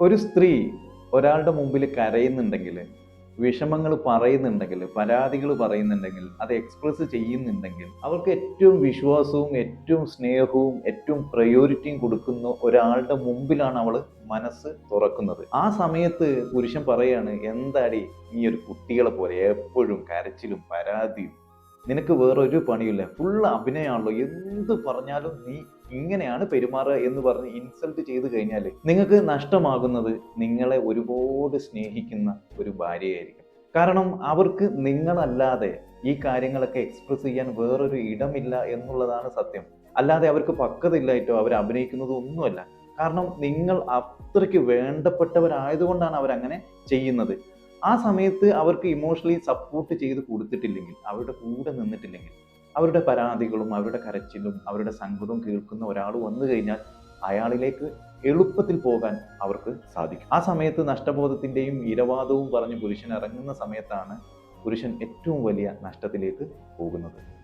ഒരു സ്ത്രീ ഒരാളുടെ മുമ്പിൽ കരയുന്നുണ്ടെങ്കിൽ വിഷമങ്ങൾ പറയുന്നുണ്ടെങ്കിൽ പരാതികൾ പറയുന്നുണ്ടെങ്കിൽ അത് എക്സ്പ്രസ് ചെയ്യുന്നുണ്ടെങ്കിൽ അവർക്ക് ഏറ്റവും വിശ്വാസവും ഏറ്റവും സ്നേഹവും ഏറ്റവും പ്രയോറിറ്റിയും കൊടുക്കുന്ന ഒരാളുടെ മുമ്പിലാണ് അവൾ മനസ്സ് തുറക്കുന്നത്. ആ സമയത്ത് പുരുഷൻ പറയാണ് എന്താടി നീ ഒരു കുട്ടികളെ പോലെ എപ്പോഴും കരച്ചിലും പരാതിയും നിനക്ക് വേറൊരു പണിയില്ല ഫുൾ അഭിനയമാണല്ലോ എന്ത് പറഞ്ഞാലും നീ ഇങ്ങനെയാണ് പെരുമാറുക എന്ന് പറഞ്ഞ് ഇൻസൾട്ട് ചെയ്ത് കഴിഞ്ഞാൽ നിങ്ങൾക്ക് നഷ്ടമാകുന്നത് നിങ്ങളെ ഒരുപാട് സ്നേഹിക്കുന്ന ഒരു ഭാര്യയായിരിക്കും. കാരണം അവർക്ക് നിങ്ങളല്ലാതെ ഈ കാര്യങ്ങളൊക്കെ എക്സ്പ്രസ് ചെയ്യാൻ വേറൊരു ഇടമില്ല എന്നുള്ളതാണ് സത്യം. അല്ലാതെ അവർക്ക് പക്വതയില്ലായിട്ടോ അവർ അഭിനയിക്കുന്നത് ഒന്നുമല്ല. കാരണം നിങ്ങൾ അത്രയ്ക്ക് വേണ്ടപ്പെട്ടവരായതുകൊണ്ടാണ് അവരങ്ങനെ ചെയ്യുന്നത്. ആ സമയത്ത് അവർക്ക് ഇമോഷണലി സപ്പോർട്ട് ചെയ്ത് കൊടുത്തിട്ടില്ലെങ്കിൽ അവരുടെ കൂടെ നിന്നിട്ടില്ലെങ്കിൽ അവരുടെ പരാതികളും അവരുടെ കരച്ചിലും അവരുടെ സങ്കടവും കേൾക്കുന്ന ഒരാൾ വന്നു കഴിഞ്ഞാൽ അയാളിലേക്ക് എളുപ്പത്തിൽ പോകാൻ അവർക്ക് സാധിക്കും. ആ സമയത്ത് നഷ്ടബോധത്തിന്റെയും ഇരവാദവും പറഞ്ഞ് പുരുഷൻ ഇറങ്ങുന്ന സമയത്താണ് പുരുഷൻ ഏറ്റവും വലിയ നഷ്ടത്തിലേക്ക് പോകുന്നത്.